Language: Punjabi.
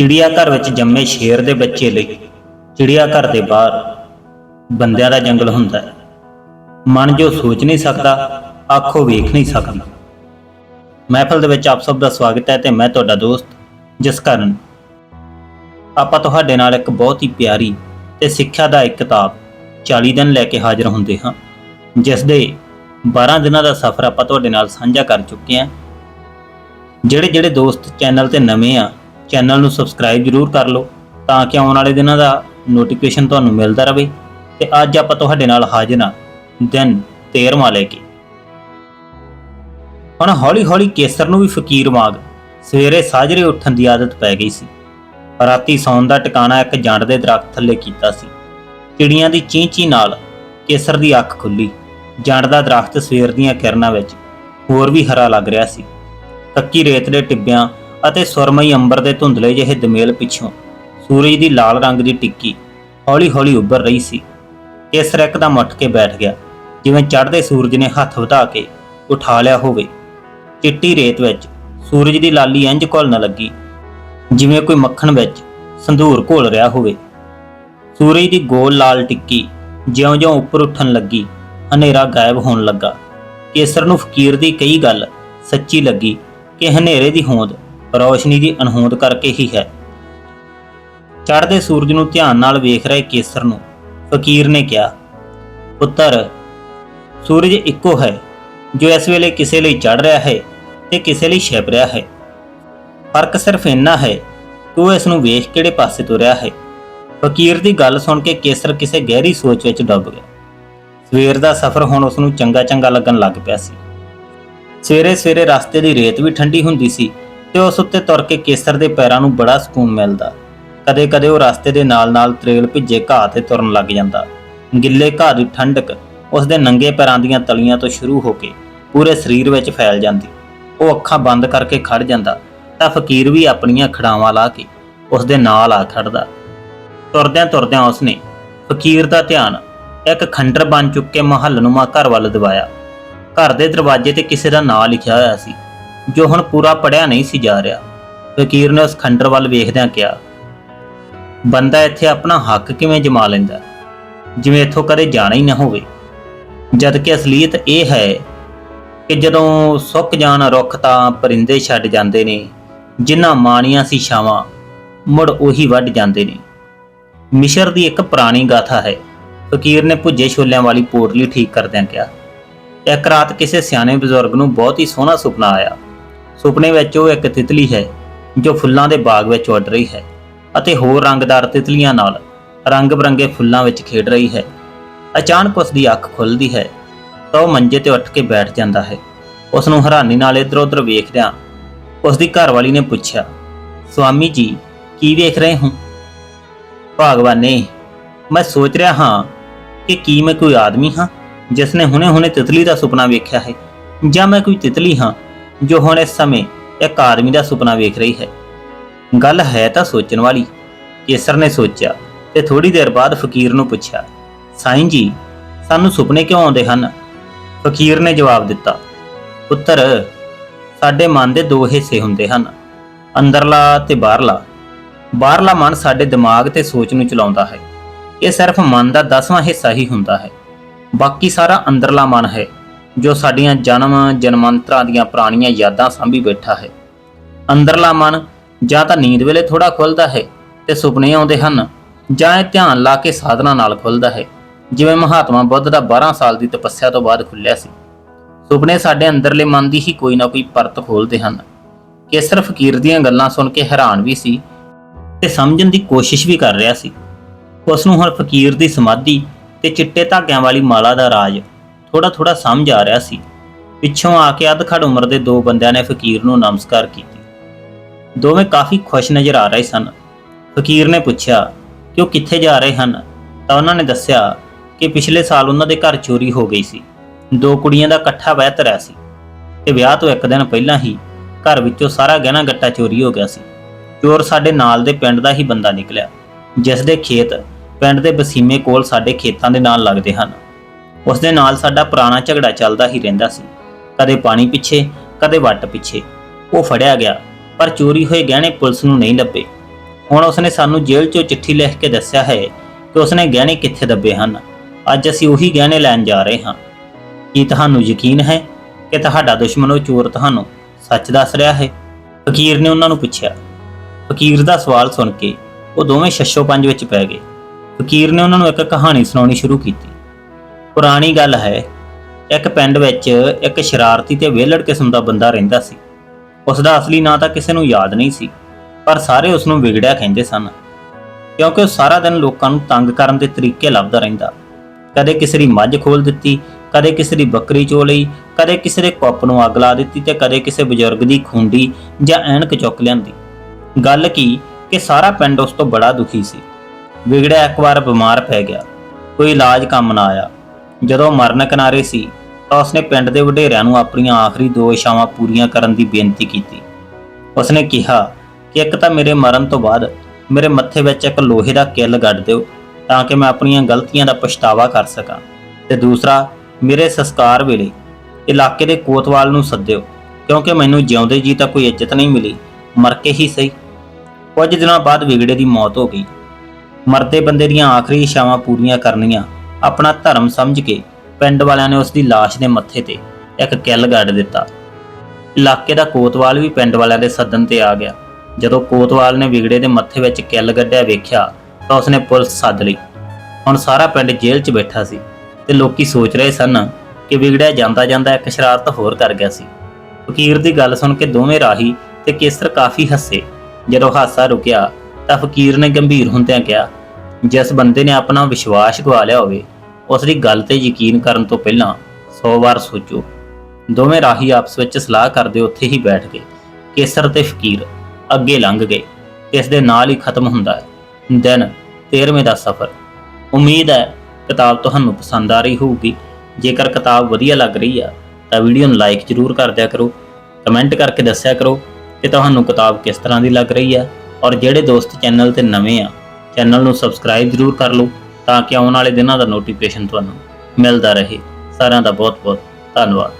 ਚਿੜੀਆ ਘਰ ਵਿੱਚ ਜੰਮੇ ਸ਼ੇਰ ਦੇ ਬੱਚੇ ਲਈ ਚਿੜੀਆ ਘਰ ਦੇ ਬਾਹਰ ਬੰਦਿਆਂ ਦਾ ਜੰਗਲ ਹੁੰਦਾ ਹੈ। ਮਨ ਜੋ ਸੋਚ ਨਹੀਂ ਸਕਦਾ, ਅੱਖੋਂ ਵੇਖ ਨਹੀਂ ਸਕਦੀ। ਮਹਿਫਲ ਦੇ ਵਿੱਚ ਆਪ ਸਭ ਦਾ ਸਵਾਗਤ ਹੈ ਤੇ ਮੈਂ ਤੁਹਾਡਾ ਦੋਸਤ ਜਿਸ ਜਸਕਰਨ। ਆਪਾਂ ਤੁਹਾਡੇ ਨਾਲ ਇੱਕ ਬਹੁਤ ਹੀ ਪਿਆਰੀ ਤੇ ਇੱਕ ਕਿਤਾਬ 40 ਦਿਨ ਲੈ ਕੇ ਹਾਜ਼ਰ ਹੁੰਦੇ ਹਾਂ, ਜਿਸ ਦੇ 12 ਦਿਨਾਂ ਦਾ ਸਫ਼ਰ ਆਪਾਂ ਤੁਹਾਡੇ ਨਾਲ ਸਾਂਝਾ ਕਰ ਚੁੱਕੇ ਹਾਂ। ਜਿਹੜੇ ਜਿਹੜੇ ਦੋਸਤ ਚੈਨਲ ਤੇ ਨਵੇਂ ਆ ਚੈਨਲ ਨੂੰ ਸਬਸਕ੍ਰਾਈਬ ਜਰੂਰ ਕਰ ਲਓ ਤਾਂ ਕਿ ਆਉਣ ਵਾਲੇ ਦਿਨਾਂ ਦਾ ਨੋਟੀਫਿਕੇਸ਼ਨ ਤੁਹਾਨੂੰ ਮਿਲਦਾ ਰਹੇ ਤੇ ਅੱਜ ਆਪਾਂ ਤੁਹਾਡੇ ਨਾਲ ਹਾਜ਼ਰ ਹਾਂ ਦਿਨ 13ਵਾਂ ਲੈ ਕੇ। ਹੁਣ ਹੌਲੀ ਹੌਲੀ ਕੇਸਰ ਨੂੰ ਵੀ ਫਕੀਰ ਵਾਂਗ ਸਵੇਰੇ ਸਾਜਰੇ ਉੱਠਣ ਦੀ ਆਦਤ ਪੈ ਗਈ ਸੀ। ਰਾਤੀ ਸੌਣ ਦਾ ਟਿਕਾਣਾ ਇੱਕ ਜੰਡ ਦੇ ਦਰਖਤ ਥੱਲੇ ਕੀਤਾ ਸੀ। ਚਿੜੀਆਂ ਦੀ ਚੀਂ-ਚੀਂ ਨਾਲ ਕੇਸਰ ਦੀ ਅੱਖ ਖੁੱਲੀ। ਜੰਡ ਦਾ ਦਰਖਤ ਸਵੇਰ ਦੀਆਂ ਕਿਰਨਾਂ ਵਿੱਚ ਹੋਰ ਵੀ ਹਰਾ ਲੱਗ ਰਿਹਾ ਸੀ। ਕੱਕੀ ਰੇਤ ਦੇ ਟਿੱਬਿਆਂ ਅਤੇ ਸੁਰਮਈ ਅੰਬਰ ਦੇ ਧੁੰਦਲੇ ਜਿਹੇ ਦਮੇਲ ਪਿੱਛੋਂ ਸੂਰਜ ਦੀ ਲਾਲ ਰੰਗ ਦੀ ਟਿੱਕੀ ਹੌਲੀ-ਹੌਲੀ ਉੱਭਰ ਰਹੀ ਸੀ। ਕੇਸਰ ਇੱਕਦਮ ਉੱਠ ਕੇ ਬੈਠ ਗਿਆ, ਜਿਵੇਂ ਚੜ੍ਹਦੇ ਸੂਰਜ ਨੇ ਹੱਥ ਵਧਾ ਕੇ ਉਠਾ ਲਿਆ ਹੋਵੇ। ਚਿੱਟੀ ਰੇਤ ਵਿੱਚ ਸੂਰਜ ਦੀ ਲਾਲੀ ਇੰਜ ਘੁਲਣ ਲੱਗੀ, ਜਿਵੇਂ ਕੋਈ ਮੱਖਣ ਵਿੱਚ ਸੰਧੂਰ ਘੋਲ ਰਿਹਾ ਹੋਵੇ। ਸੂਰਜ ਦੀ ਗੋਲ ਲਾਲ ਟਿੱਕੀ ਜਿਉਂ-ਜਿਉਂ ਉੱਪਰ ਉੱਠਣ ਲੱਗੀ, ਹਨੇਰਾ ਗਾਇਬ ਹੋਣ ਲੱਗਾ। ਕੇਸਰ ਨੂੰ ਫਕੀਰ ਦੀ ਕਈ ਗੱਲ ਸੱਚੀ ਲੱਗੀ ਕਿ ਹਨੇਰੇ ਦੀ ਹੋਂਦ ਰੌਸ਼ਨੀ ਦੀ ਅਣਹੋਂਦ ਕਰਕੇ ਹੀ ਹੈ। ਚੜ੍ਹਦੇ ਸੂਰਜ ਨੂੰ ਧਿਆਨ ਨਾਲ ਵੇਖ ਰਹੇ ਕੇਸਰ ਨੂੰ ਫਕੀਰ ਨੇ ਕਿਹਾ, ਪੁੱਤਰ, ਸੂਰਜ ਇੱਕੋ ਹੈ, ਜੋ ਇਸ ਵੇਲੇ ਕਿਸੇ ਲਈ ਚੜ ਰਿਹਾ ਹੈ ਤੇ ਕਿਸੇ ਲਈ ਛਿਪ ਰਿਹਾ ਹੈ। ਫ਼ਰਕ ਸਿਰਫ ਇੰਨਾ ਹੈ ਕਿ ਉਹ ਇਸ ਨੂੰ ਵੇਖ ਕਿਹੜੇ ਪਾਸੇ ਤੁਰਿਆ ਹੈ? ਫਕੀਰ ਦੀ ਗੱਲ ਸੁਣ ਕੇ ਕੇਸਰ ਕਿਸੇ ਗਹਿਰੀ ਸੋਚ ਵਿੱਚ ਡੁੱਬ ਗਿਆ। ਸਵੇਰ ਦਾ ਸਫ਼ਰ ਹੁਣ ਉਸ ਨੂੰ ਚੰਗਾ ਚੰਗਾ ਲੱਗਣ ਲੱਗ ਪਿਆ ਸੀ। ਸਵੇਰੇ ਸਵੇਰੇ ਰਸਤੇ ਦੀ ਰੇਤ ਵੀ ਠੰਡੀ ਹੁੰਦੀ ਸੀ। ਤੇ ਉਸ ਉੱਤੇ ਤੁਰ ਕੇ ਕੇਸਰ ਦੇ ਪੈਰਾਂ ਨੂੰ ਬੜਾ ਸਕੂਨ ਮਿਲਦਾ। ਕਦੇ-ਕਦੇ ਉਹ ਰਸਤੇ ਦੇ ਨਾਲ-ਨਾਲ ਤਰੇਲ ਭਿੱਜੇ ਘਾਹ ਤੇ ਤੁਰਨ ਲੱਗ ਜਾਂਦਾ। ਗਿੱਲੇ ਘਾਹ ਦੀ ਠੰਡਕ ਉਸ ਦੇ ਨੰਗੇ ਪੈਰਾਂ ਦੀਆਂ ਤਲੀਆਂ ਤੋਂ ਸ਼ੁਰੂ ਹੋ ਕੇ ਪੂਰੇ ਸਰੀਰ ਵਿੱਚ ਫੈਲ ਜਾਂਦੀ। ਉਹ ਅੱਖਾਂ ਬੰਦ ਕਰਕੇ ਖੜ ਜਾਂਦਾ ਤਾਂ ਫਕੀਰ ਵੀ ਆਪਣੀਆਂ ਖੜਾਵਾਂ ਲਾ ਕੇ ਉਸ ਦੇ ਨਾਲ ਆ ਖੜਦਾ ਤੁਰਦਿਆਂ ਤੁਰਦਿਆਂ ਉਸਨੇ ਫਕੀਰ ਦਾ ਧਿਆਨ ਇੱਕ ਖੰਡਰ ਬਣ ਚੁੱਕੇ ਮਹੱਲਨੁਮਾ ਘਰ ਵੱਲ ਦਿਵਾਇਆ ਘਰ ਦੇ ਦਰਵਾਜ਼ੇ ਤੇ ਕਿਸੇ ਦਾ ਨਾਂ ਲਿਖਿਆ ਹੋਇਆ ਸੀ। ਜੋ ਹੁਣ ਪੂਰਾ ਪੜਿਆ ਨਹੀਂ ਸੀ ਜਾ ਰਿਹਾ। ਫਕੀਰ ਨੇ ਉਸ ਖੰਡਰ ਵੱਲ ਵੇਖਦਿਆਂ ਕਿਹਾ, ਬੰਦਾ ਇੱਥੇ ਆਪਣਾ ਹੱਕ ਕਿਵੇਂ ਜਮਾ ਲੈਂਦਾ? ਜਿਵੇਂ ਇੱਥੋਂ ਕਦੇ ਜਾਣਾ ਹੀ ਨਾ ਹੋਵੇ। ਜਦ ਕਿ ਅਸਲੀਅਤ ਇਹ ਹੈ ਕਿ ਜਦੋਂ ਸੁੱਕ ਜਾਣ ਰੁੱਖ ਤਾਂ ਪਰਿੰਦੇ ਛੱਡ ਜਾਂਦੇ ਨੇ, ਜਿਨ੍ਹਾਂ ਮਾਣੀਆਂ ਸੀ ਛਾਵਾਂ ਮੁੜ ਉਹੀ ਵੱਢ ਜਾਂਦੇ ਨੇ। ਮਿਸ਼ਰ ਦੀ ਇੱਕ ਪੁਰਾਣੀ ਗਾਥਾ ਹੈ। ਫਕੀਰ ਨੇ ਭੁੱਜੇ ਛੋਲਿਆਂ ਵਾਲੀ ਪੋਟਲੀ ਠੀਕ ਕਰਦਿਆਂ ਕਿਹਾ, ਇੱਕ ਰਾਤ ਕਿਸੇ ਸਿਆਣੇ ਬਜ਼ੁਰਗ ਨੂੰ ਬਹੁਤ ਹੀ ਸੋਹਣਾ ਸੁਪਨਾ ਆਇਆ। ਸੁਪਨੇ ਵਿੱਚ ਉਹ ਇੱਕ ਤਿਤਲੀ ਹੈ, ਜੋ ਫੁੱਲਾਂ ਦੇ ਬਾਗ ਵਿੱਚ ਉੱਡ ਰਹੀ ਹੈ ਅਤੇ ਹੋਰ ਰੰਗਦਾਰ ਤਿਤਲੀਆਂ ਨਾਲ ਰੰਗ-ਬਰੰਗੇ ਫੁੱਲਾਂ ਵਿੱਚ ਖੇਡ ਰਹੀ ਹੈ। ਅਚਾਨਕ ਉਸ ਦੀ ਅੱਖ ਖੁੱਲਦੀ ਹੈ ਤਾਂ ਉਹ ਮੰਜੇ ਤੇ ਉੱਠ ਕੇ ਬੈਠ ਜਾਂਦਾ ਹੈ। ਉਸ ਨੂੰ ਹੈਰਾਨੀ ਨਾਲ ਇੱਧਰ-ਉੱਧਰ ਵੇਖਦਿਆਂ ਉਸ ਦੀ ਘਰਵਾਲੀ ਨੇ ਪੁੱਛਿਆ ਸਵਾਮੀ ਜੀ, ਕੀ ਵੇਖ ਰਹੇ ਹੋ? ਭਗਵਾਨੇ, ਮੈਂ ਸੋਚ ਰਿਹਾ ਹਾਂ ਕਿ ਕੀ ਮੈਂ ਕੋਈ ਆਦਮੀ ਹਾਂ ਜਿਸ ਨੇ ਹੁਣੇ-ਹੁਣੇ ਤਿਤਲੀ ਦਾ ਸੁਪਨਾ ਵੇਖਿਆ ਹੈ ਜਾਂ ਮੈਂ ਕੋਈ ਤਿਤਲੀ ਹਾਂ ਜੋ ਹੁਣ ਇਸ ਸਮੇਂ ਇੱਕ ਆਦਮੀ ਦਾ ਸੁਪਨਾ ਵੇਖ ਰਹੀ ਹੈ। ਗੱਲ ਹੈ ਤਾਂ ਸੋਚਣ ਵਾਲੀ। ਕੇਸਰ ਨੇ ਸੋਚਿਆ ਤੇ ਥੋੜੀ ਦੇਰ ਬਾਅਦ ਫਕੀਰ ਨੂੰ ਪੁੱਛਿਆ, ਸਾਈਂ ਜੀ, ਸਾਨੂੰ ਸੁਪਨੇ ਕਿਉਂ ਆਉਂਦੇ ਹਨ? ਫਕੀਰ ਨੇ ਜਵਾਬ ਦਿੱਤਾ, ਪੁੱਤਰ, ਸਾਡੇ ਮਨ ਦੇ ਦੋ ਹਿੱਸੇ ਹੁੰਦੇ ਹਨ, ਅੰਦਰਲਾ ਤੇ ਬਾਹਰਲਾ। ਬਾਹਰਲਾ ਮਨ ਸਾਡੇ ਦਿਮਾਗ ਤੇ ਸੋਚ ਨੂੰ ਚਲਾਉਂਦਾ ਹੈ। ਇਹ ਸਿਰਫ ਮਨ ਦਾ 10ਵਾਂ ਹਿੱਸਾ ਹੀ ਹੁੰਦਾ ਹੈ। ਬਾਕੀ ਸਾਰਾ ਅੰਦਰਲਾ ਮਨ ਹੈ। ਜੋ ਸਾਡੀਆਂ ਜਨਮ, ਜਨਮਾਂਤਰਾਂ ਦੀਆਂ ਪੁਰਾਣੀਆਂ ਯਾਦਾਂ ਸਾਂਭੀ ਬੈਠਾ ਹੈ। ਅੰਦਰਲਾ ਮਨ ਜਾਂ ਤਾਂ ਨੀਂਦ ਵੇਲੇ ਥੋੜਾ ਖੁੱਲਦਾ ਹੈ ਤੇ ਸੁਪਨੇ ਆਉਂਦੇ ਹਨ ਜਾਂ ਇਹ ਧਿਆਨ ਲਾ ਕੇ ਸਾਧਨਾ ਨਾਲ ਖੁੱਲਦਾ ਹੈ। ਜਿਵੇਂ ਮਹਾਤਮਾ ਬੁੱਧ ਦਾ 12 ਸਾਲ ਦੀ ਤਪੱਸਿਆ ਤੋਂ ਬਾਅਦ ਖੁੱਲਿਆ ਸੀ। ਸੁਪਨੇ ਸਾਡੇ ਅੰਦਰਲੇ ਮਨ ਦੀ ਹੀ ਕੋਈ ਨਾ ਕੋਈ ਪਰਤ ਖੋਲਦੇ ਹਨ ਕੇਸਰ ਫਕੀਰ ਦੀਆਂ ਗੱਲਾਂ ਸੁਣ ਕੇ ਹੈਰਾਨ ਵੀ ਸੀ ਤੇ ਸਮਝਣ ਦੀ ਕੋਸ਼ਿਸ਼ ਵੀ ਕਰ ਰਿਹਾ ਸੀ। ਉਸ ਨੂੰ ਹੁਣ ਫਕੀਰ ਦੀ ਸਮਾਧੀ ਤੇ ਚਿੱਟੇ ਧਾਗਿਆਂ ਵਾਲੀ ਮਾਲਾ ਦਾ ਰਾਜ ਥੋੜਾ ਥੋੜਾ ਸਮਝ ਆ ਰਿਹਾ ਸੀ। ਪਿੱਛੋਂ ਆ ਕੇ ਅਧਖੜ ਉਮਰ ਦੇ ਦੋ ਬੰਦਿਆਂ ਨੇ ਫਕੀਰ ਨੂੰ ਨਮਸਕਾਰ ਕੀਤੀ। ਦੋਵੇਂ ਕਾਫੀ ਖੁਸ਼ ਨਜ਼ਰ ਆ ਰਹੇ ਸਨ। ਫਕੀਰ ਨੇ ਪੁੱਛਿਆ ਕਿ ਉਹ ਕਿੱਥੇ ਜਾ ਰਹੇ ਹਨ? ਤਾਂ ਉਹਨਾਂ ਨੇ ਦੱਸਿਆ ਕਿ ਪਿਛਲੇ ਸਾਲ ਉਹਨਾਂ ਦੇ ਘਰ ਚੋਰੀ ਹੋ ਗਈ ਸੀ। ਦੋ ਕੁੜੀਆਂ ਦਾ ਇਕੱਠਾ ਵਿਆਹ ਧਰਿਆ ਸੀ ਤੇ ਵਿਆਹ ਤੋਂ ਇੱਕ ਦਿਨ ਪਹਿਲਾਂ ਹੀ ਘਰ ਵਿੱਚੋਂ ਸਾਰਾ ਗਹਿਣਾ ਗੱਟਾ ਚੋਰੀ ਹੋ ਗਿਆ ਸੀ। ਚੋਰ ਸਾਡੇ ਨਾਲ ਦੇ ਪਿੰਡ ਦਾ ਹੀ ਬੰਦਾ ਨਿਕਲਿਆ, ਜਿਸ ਦੇ ਖੇਤ ਪਿੰਡ ਦੇ ਬਸੀਮੇ ਕੋਲ ਸਾਡੇ ਖੇਤਾਂ ਦੇ ਨਾਲ ਲੱਗਦੇ ਹਨ। ਉਸ ਦੇ ਨਾਲ ਸਾਡਾ ਪੁਰਾਣਾ ਝਗੜਾ ਚੱਲਦਾ ਹੀ ਰਹਿੰਦਾ ਸੀ। ਕਦੇ ਪਾਣੀ ਪਿੱਛੇ, ਕਦੇ ਵੱਟ ਪਿੱਛੇ। ਉਹ ਫੜਿਆ ਗਿਆ, ਪਰ ਚੋਰੀ ਹੋਏ ਗਹਿਣੇ ਪੁਲਿਸ ਨੂੰ ਨਹੀਂ ਲੱਭੇ। ਹੁਣ ਉਸਨੇ ਸਾਨੂੰ ਜੇਲ੍ਹ 'ਚੋਂ ਚਿੱਠੀ ਲਿਖ ਕੇ ਦੱਸਿਆ ਹੈ ਕਿ ਉਸਨੇ ਗਹਿਣੇ ਕਿੱਥੇ ਦੱਬੇ ਹਨ। ਅੱਜ ਅਸੀਂ ਉਹੀ ਗਹਿਣੇ ਲੈਣ ਜਾ ਰਹੇ ਹਾਂ। ਕੀ ਤੁਹਾਨੂੰ ਯਕੀਨ ਹੈ ਕਿ ਤੁਹਾਡਾ ਦੁਸ਼ਮਣ ਉਹ ਚੋਰ ਤੁਹਾਨੂੰ ਸੱਚ ਦੱਸ ਰਿਹਾ ਹੈ? ਫਕੀਰ ਨੇ ਉਹਨਾਂ ਨੂੰ ਪੁੱਛਿਆ। ਫਕੀਰ ਦਾ ਸਵਾਲ ਸੁਣ ਕੇ ਉਹ ਦੋਵੇਂ ਛੱਛੋ ਪੰਜ ਵਿੱਚ ਪੈ ਗਏ। ਫਕੀਰ ਨੇ ਉਹਨਾਂ ਨੂੰ ਇੱਕ ਕਹਾਣੀ ਸੁਣਾਉਣੀ ਸ਼ੁਰੂ ਕੀਤੀ। ਪੁਰਾਣੀ ਗੱਲ ਹੈ, ਇੱਕ ਪਿੰਡ ਵਿੱਚ ਇੱਕ ਸ਼ਰਾਰਤੀ ਤੇ ਵਿਹਲੜ ਕਿਸਮ ਦਾ ਬੰਦਾ ਰਹਿੰਦਾ ਸੀ। ਉਸ ਦਾ ਅਸਲੀ ਨਾਂ ਤਾਂ ਕਿਸੇ ਨੂੰ ਯਾਦ ਨਹੀਂ ਸੀ, ਪਰ ਸਾਰੇ ਉਸ ਨੂੰ ਵਿਗੜਿਆ ਕਹਿੰਦੇ ਸਨ। ਕਿਉਂਕਿ ਉਹ ਸਾਰਾ ਦਿਨ ਲੋਕਾਂ ਨੂੰ ਤੰਗ ਕਰਨ ਦੇ ਤਰੀਕੇ ਲੱਭਦਾ ਰਹਿੰਦਾ। ਕਦੇ ਕਿਸੇ ਦੀ ਮੱਝ ਖੋਲ ਦਿੱਤੀ, ਕਦੇ ਕਿਸੇ ਦੀ ਬੱਕਰੀ ਚੋ ਲਈ, ਕਦੇ ਕਿਸੇ ਦੇ ਕੁੱਪ ਨੂੰ ਅੱਗ ਲਾ ਦਿੱਤੀ ਤੇ ਕਦੇ ਕਿਸੇ ਬਜ਼ੁਰਗ ਦੀ ਖੁੰਡੀ ਜਾਂ ਐਨਕ ਚੁੱਕ ਲਿਆਂਦੀ। ਗੱਲ ਕੀ ਕਿ ਸਾਰਾ ਪਿੰਡ ਉਸ ਤੋਂ ਬੜਾ ਦੁਖੀ ਸੀ। ਵਿਗੜਿਆ ਇੱਕ ਵਾਰ ਬਿਮਾਰ ਪੈ ਗਿਆ। ਕੋਈ ਇਲਾਜ ਕੰਮ ਨਾ ਆਇਆ। ਜਦੋਂ ਮਰਨ ਕਿਨਾਰੇ ਸੀ, ਤਾਂ ਉਸਨੇ ਪਿੰਡ ਦੇ ਵਡੇਰਿਆਂ ਨੂੰ ਆਪਣੀਆਂ ਆਖਰੀ ਦੋ ਇਛਾਵਾਂ ਪੂਰੀਆਂ ਕਰਨ ਦੀ ਬੇਨਤੀ ਕੀਤੀ। ਉਸਨੇ ਕਿਹਾ ਕਿ ਇੱਕ ਤਾਂ ਮੇਰੇ ਮਰਨ ਤੋਂ ਬਾਅਦ ਮੇਰੇ ਮੱਥੇ ਵਿੱਚ ਇੱਕ ਲੋਹੇ ਦਾ ਕਿੱਲ ਗੱਡ ਦਿਓ, ਤਾਂ ਕਿ ਮੈਂ ਆਪਣੀਆਂ ਗਲਤੀਆਂ ਦਾ ਪਛਤਾਵਾ ਕਰ ਸਕਾਂ। ਤੇ ਦੂਸਰਾ, ਮੇਰੇ ਸੰਸਕਾਰ ਵੇਲੇ ਇਲਾਕੇ ਦੇ ਕੋਤਵਾਲ ਨੂੰ ਸੱਦਿਓ, ਕਿਉਂਕਿ ਮੈਨੂੰ ਜਿਉਂਦੇ ਜੀ ਤਾਂ ਕੋਈ ਇੱਜ਼ਤ ਨਹੀਂ ਮਿਲੀ, ਮਰ ਕੇ ਹੀ ਸਹੀ। ਕੁਝ ਦਿਨਾਂ ਬਾਅਦ ਵਿਗੜੇ ਦੀ ਮੌਤ ਹੋ ਗਈ। ਮਰਦੇ ਬੰਦੇ ਦੀਆਂ ਆਖਰੀ ਇਛਾਵਾਂ ਪੂਰੀਆਂ ਕਰਨੀਆਂ ਆਪਣਾ ਧਰਮ ਸਮਝ ਕੇ ਪਿੰਡ ਵਾਲਿਆਂ ਨੇ ਉਸ ਦੀ ਲਾਸ਼ ਦੇ ਮੱਥੇ ਤੇ ਇੱਕ ਕਿੱਲ ਗੱਡ ਦਿੱਤਾ। ਇਲਾਕੇ ਦਾ ਕੋਤਵਾਲ ਵੀ ਪਿੰਡ ਵਾਲਿਆਂ ਦੇ ਸੱਦਣ ਤੇ ਆ ਗਿਆ। ਜਦੋਂ ਕੋਤਵਾਲ ਨੇ ਵਿਗੜੇ ਦੇ ਮੱਥੇ ਵਿੱਚ ਕਿੱਲ ਗੱਡਿਆ ਵੇਖਿਆ ਤਾਂ ਉਸਨੇ ਪੁਲਿਸ ਸੱਦ ਲਈ। ਹੁਣ ਸਾਰਾ ਪਿੰਡ ਜੇਲ੍ਹ 'ਚ ਬੈਠਾ ਸੀ ਤੇ ਲੋਕੀ ਸੋਚ ਰਹੇ ਸਨ ਕਿ ਵਿਗੜਿਆ ਜਾਂਦਾ ਜਾਂਦਾ ਇੱਕ ਸ਼ਰਾਰਤ ਹੋਰ ਕਰ ਗਿਆ ਸੀ। ਫਕੀਰ ਦੀ ਗੱਲ ਸੁਣ ਕੇ ਦੋਵੇਂ ਰਾਹੀ ਤੇ ਕੇਸਰ ਕਾਫੀ ਹੱਸੇ। ਜਦੋਂ ਹਾਸਾ ਰੁਕਿਆ ਤਾਂ ਫਕੀਰ ਨੇ ਗੰਭੀਰ ਹੁੰਦਿਆਂ ਕਿਹਾ ਜਿਸ ਬੰਦੇ ਨੇ ਆਪਣਾ ਵਿਸ਼ਵਾਸ ਗਵਾ ਲਿਆ ਹੋਵੇ ਉਸ ਦੀ ਗੱਲ ਤੇ ਯਕੀਨ ਕਰਨ ਤੋਂ ਪਹਿਲਾਂ 100 ਵਾਰ ਸੋਚੋ। ਦੋਵੇਂ ਰਾਹੀ ਆਪਸ ਵਿੱਚ ਸਲਾਹ ਕਰਦੇ ਉੱਥੇ ਹੀ ਬੈਠ ਗਏ। ਕੇਸਰ ਤੇ ਫਕੀਰ ਅੱਗੇ ਲੰਘ ਗਏ। ਇਸ ਦੇ ਨਾਲ ਹੀ ਖਤਮ ਹੁੰਦਾ ਹੈ। ਦਿਨ 13ਵੇਂ ਦਾ ਸਫ਼ਰ। ਉਮੀਦ ਹੈ ਕਿਤਾਬ ਤੁਹਾਨੂੰ ਪਸੰਦ ਆ ਰਹੀ ਹੋਊਗੀ। ਜੇਕਰ ਕਿਤਾਬ ਵਧੀਆ ਲੱਗ ਰਹੀ ਆ, ਤਾਂ ਵੀਡੀਓ ਨੂੰ ਲਾਈਕ ਜ਼ਰੂਰ ਕਰ ਦਿਆ ਕਰੋ। ਕਮੈਂਟ ਕਰਕੇ ਦੱਸਿਆ ਕਰੋ ਕਿ ਤੁਹਾਨੂੰ ਕਿਤਾਬ ਕਿਸ ਤਰ੍ਹਾਂ ਦੀ ਲੱਗ ਰਹੀ ਹੈ ਔਰ ਜਿਹੜੇ ਦੋਸਤ ਚੈਨਲ ਤੇ ਨਵੇਂ ਆ ਚੈਨਲ ਨੂੰ ਸਬਸਕ੍ਰਾਈਬ ਜ਼ਰੂਰ ਕਰ ਲਓ ਤਾਂ ਕਿ ਆਉਣ ਵਾਲੇ ਦਿਨਾਂ ਦਾ ਨੋਟੀਫਿਕੇਸ਼ਨ ਤੁਹਾਨੂੰ ਮਿਲਦਾ ਰਹੇ। ਸਾਰਿਆਂ ਦਾ ਬਹੁਤ ਬਹੁਤ ਧੰਨਵਾਦ।